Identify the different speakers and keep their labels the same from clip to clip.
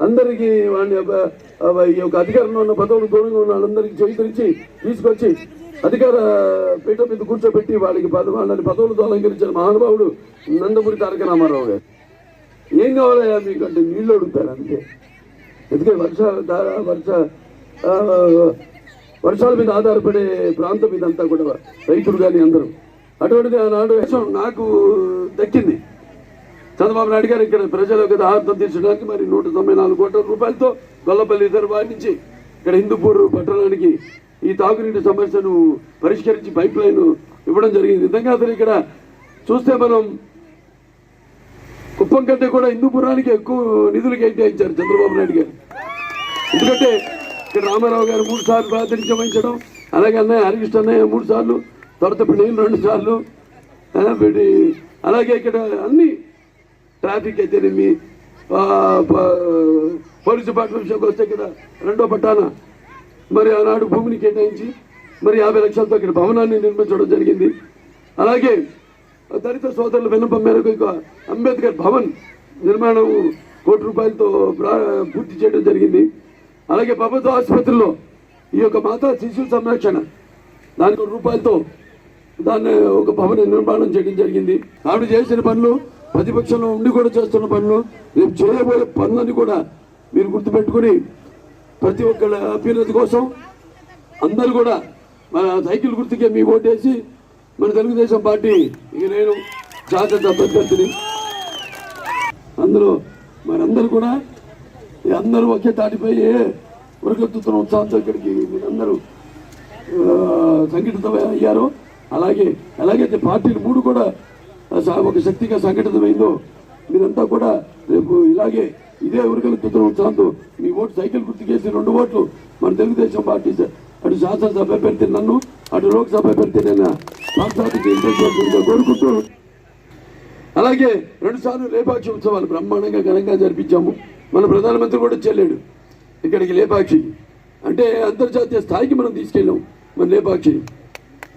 Speaker 1: అందరికీ వాడిని ఈ యొక్క అధికారంలో ఉన్న పదవులు దూరంగా ఉన్న వాళ్ళందరికీ చేయించి తీసుకొచ్చి అధికార పీఠం మీద కూర్చోబెట్టి వాళ్ళకి పద వాళ్ళని పదవులతో అలంకరించిన మహానుభావుడు నందమూరి తారక రామారావు గారు. ఏం కావాలయ్యా మీకు అంటే నీళ్ళు అడుగుతారు అంతే. ఎందుకంటే వర్ష వర్ష వర్షాల మీద ఆధారపడే ప్రాంతం ఇదంతా కూడా రైతులు కానీ అందరూ. అటువంటిది ఆనాడు నాకు దక్కింది. చంద్రబాబు నాయుడు గారు ఇక్కడ ప్రజలకు ఆహారం తీర్చడానికి మరి నూట తొంభై నాలుగు కోట్ల రూపాయలతో గొల్లపల్లి రిజర్వాయర్ నుంచి ఇక్కడ హిందూపూర్ పట్టణానికి ఈ తాగునీటి సమస్యను పరిష్కరించి పైప్ లైన్ ఇవ్వడం జరిగింది. నిజంగా అతను ఇక్కడ చూస్తే మనం కుప్పం కంటే కూడా హిందూపురానికి ఎక్కువ నిధులు కేటాయించారు చంద్రబాబు నాయుడు గారు. ఎందుకంటే ఇక్కడ రామారావు గారు మూడు సార్లు ప్రాతినిధ్యం వహించడం అలాగే అన్నయ్య హరికృష్ణ అన్నయ్య మూడు సార్లు తర్వాత ఇప్పుడు నేను రెండు సార్లు అలాగే ఇక్కడ అన్ని ట్రాఫిక్ అయితేనేమి ఆ, ప- పోలీస్ డిపార్ట్మెంట్ విషయంకి వస్తే ఇక్కడ రెండో పట్టాన. మరి ఆనాడు భూమిని కేటాయించి మరి యాభై లక్షలతో ఇక్కడ భవనాన్ని నిర్మించడం జరిగింది. అలాగే దళిత సోదరుల విన్నపం మేరకు ఇక అంబేద్కర్ భవన్ నిర్మాణం కోటి రూపాయలతో ప్రా- పూర్తి చేయడం జరిగింది. అలాగే ప్రభుత్వ ఆసుపత్రిలో ఈ యొక్క మాతా శిశు సంరక్షణ దానికి రూపాయలతో దాన్ని ఒక భవన నిర్మాణం చేయడం జరిగింది. ఆవిడ చేసిన పనులు ప్రతిపక్షంలో ఉండి కూడా చేస్తున్న పనులు రేపు చేయబోయే పనులని కూడా మీరు గుర్తుపెట్టుకుని ప్రతి ఒక్కళ్ళ అభ్యున్నతి కోసం అందరూ కూడా మన సైకిల్ గుర్తుకే మీ ఓటేసి మన తెలుగుదేశం పార్టీ ఇక నేను జాగ్రత్త అభ్యర్థిని అందులో మనందరూ కూడా అందరూ ఒకే తాటిపై ఉరకెత్తుతున్న ఉత్సాహంతో ఇక్కడికి మీరందరూ ఆ, సంఘటితం అలాగే ఎలాగైతే పార్టీలు మూడు కూడా ఒక శక్తిగా సంఘటితమైందో మీరంతా కూడా రేపు ఇలాగే ఇదే ఉరకలెత్తుతున్న. ఉత్సాహంతో మీ ఓటు సైకిల్ గుర్తుకేసి రెండు ఓట్లు మన తెలుగుదేశం పార్టీ అటు శాసనసభ అభ్యర్థి నన్ను అటు లోక్సభ అభ్యర్థి నేను పార్టీకి కోరుకుంటూ అలాగే రెండు సార్లు లేపాక్షి ఉత్సవాలు బ్రహ్మాండంగా ఘనంగా జరిపించాము. మన ప్రధానమంత్రి కూడా చెల్లాడు ఇక్కడికి లేపాక్షి. అంటే అంతర్జాతీయ స్థాయికి మనం తీసుకెళ్ళాం మన లేపాక్షి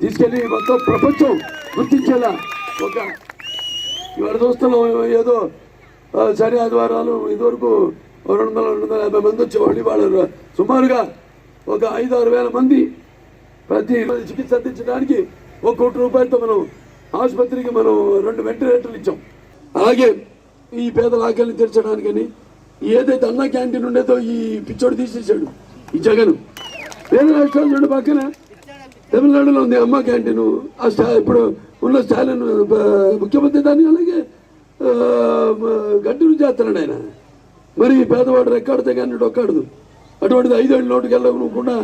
Speaker 1: తీసుకెళ్ళి మొత్తం ప్రపంచం గుర్తించేలా ఒక ఇవాళ చూస్తున్నాం ఏదో ఆ, శని ఆదివారాలు ఇదివరకు రెండు వందల రెండు వందల యాభై మంది వచ్చేవాళ్ళు. వాళ్ళు సుమారుగా ఒక ఐదు ఆరు వేల మంది ప్రతి చికిత్స అందించడానికి ఒక కోటి రూపాయలతో మనం ఆసుపత్రికి మనం రెండు వెంటిలేటర్లు ఇచ్చాం. అలాగే ఈ పేదల ఆకలిని తీర్చడానికని ఏదైతే అన్న క్యాంటీన్ ఉండేదో ఈ పిచ్చోడు తీసేసాడు ఈ జగన్. వేరే రాష్ట్రాలు రెండు పక్కన తమిళనాడులో ఉంది అమ్మ క్యాంటీన్. ఆ స్టా ఇప్పుడు ఉన్న స్టాలిన్ ముఖ్యమంత్రి దాన్ని అలాగే గడ్డి నుంచి చేస్తున్నాడు ఆయన. మరి పేదవాడు రెక్కాడితే కానీ డొక్కాడదు అటువంటిది ఐదేళ్ళు నోటుకు వెళ్ళకుండా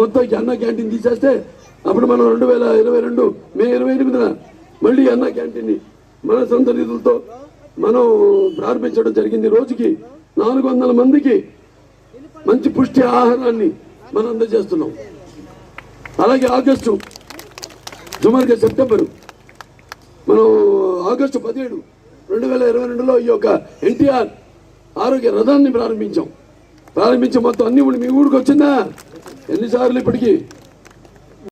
Speaker 1: మొత్తం అన్న క్యాంటీన్ తీసేస్తే అప్పుడు మనం రెండు వేల ఇరవై రెండు మే ఇరవై ఎనిమిదిన మళ్ళీ అన్న క్యాంటీన్ని మన సొంత నిధులతో మనం ప్రారంభించడం జరిగింది. రోజుకి నాలుగు వందల మందికి మంచి పుష్టి ఆహారాన్ని మనం అందజేస్తున్నాం. అలాగే ఆగస్టు సుమారుగా సెప్టెంబరు మనం ఆగస్టు పదిహేడు రెండు వేల ఇరవై రెండులో ఈ యొక్క ఎన్టీఆర్ ఆరోగ్య రథాన్ని ప్రారంభించాం. ప్రారంభించి మొత్తం అన్ని మీ ఊరికి వచ్చిందా? ఎన్నిసార్లు ఇప్పటికీ?